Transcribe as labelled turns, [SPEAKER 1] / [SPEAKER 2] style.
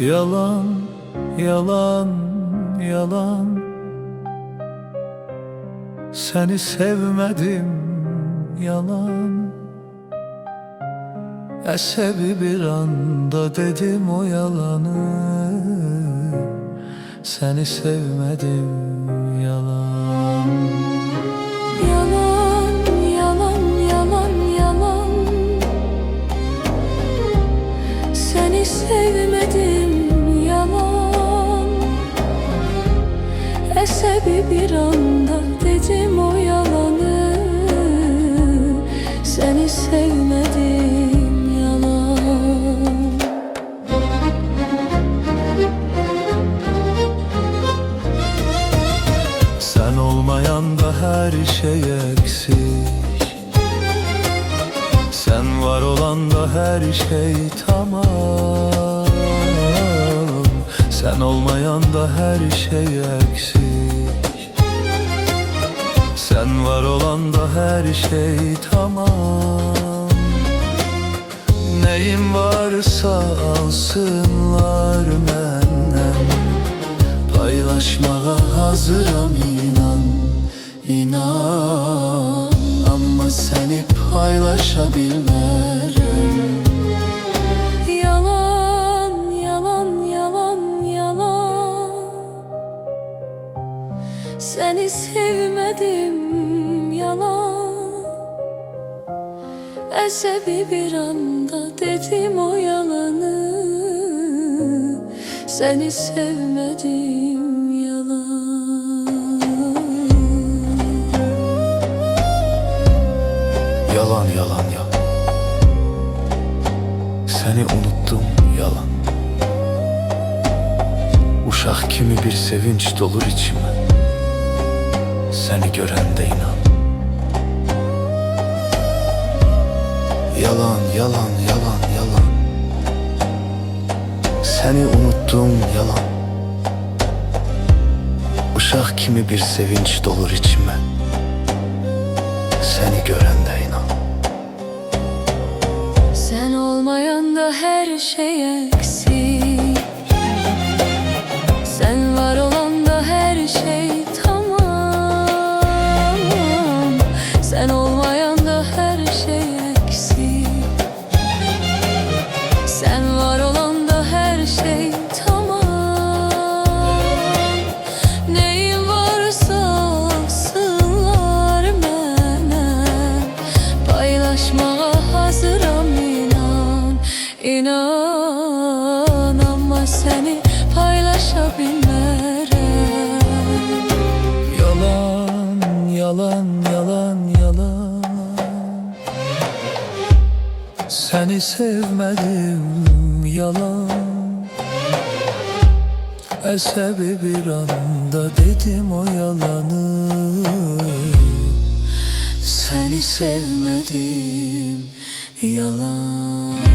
[SPEAKER 1] Yalan, yalan, yalan. Seni sevmedim, yalan. Esebi bir anda dedim o yalanı. Seni sevmedim,
[SPEAKER 2] Bir anda dedim o yalanı. Seni sevmedim yalan.
[SPEAKER 1] Sen olmayan her şey eksik. Sen var olan da her şey tamam Sen olmayan da her şey eksik. Sen var olan da her şey tamam. Neyim varsa alsınlar benden. Paylaşmaya hazırım inan inan. Ama seni paylaşabilmem
[SPEAKER 2] Seni sevmedim yalan. Esebi bir anda dedim o yalanı. Seni sevmedim yalan.
[SPEAKER 1] Yalan yalan yalan. Seni unuttum yalan. Uşak kimi bir sevinç dolur içime Seni gören de inan. Yalan yalan yalan yalan. Seni unuttum yalan. Uşak kimi bir sevinç dolur içime. Seni gören de inan.
[SPEAKER 2] Sen olmayan da her şey eksik Paylaşmaya hazırım inan. İnan ama seni paylaşabilmem.
[SPEAKER 1] Yalan, yalan, yalan, yalan. Seni sevmedim yalan. Esebi bir anda dedim o yalanı Seni sevmedim. Yalan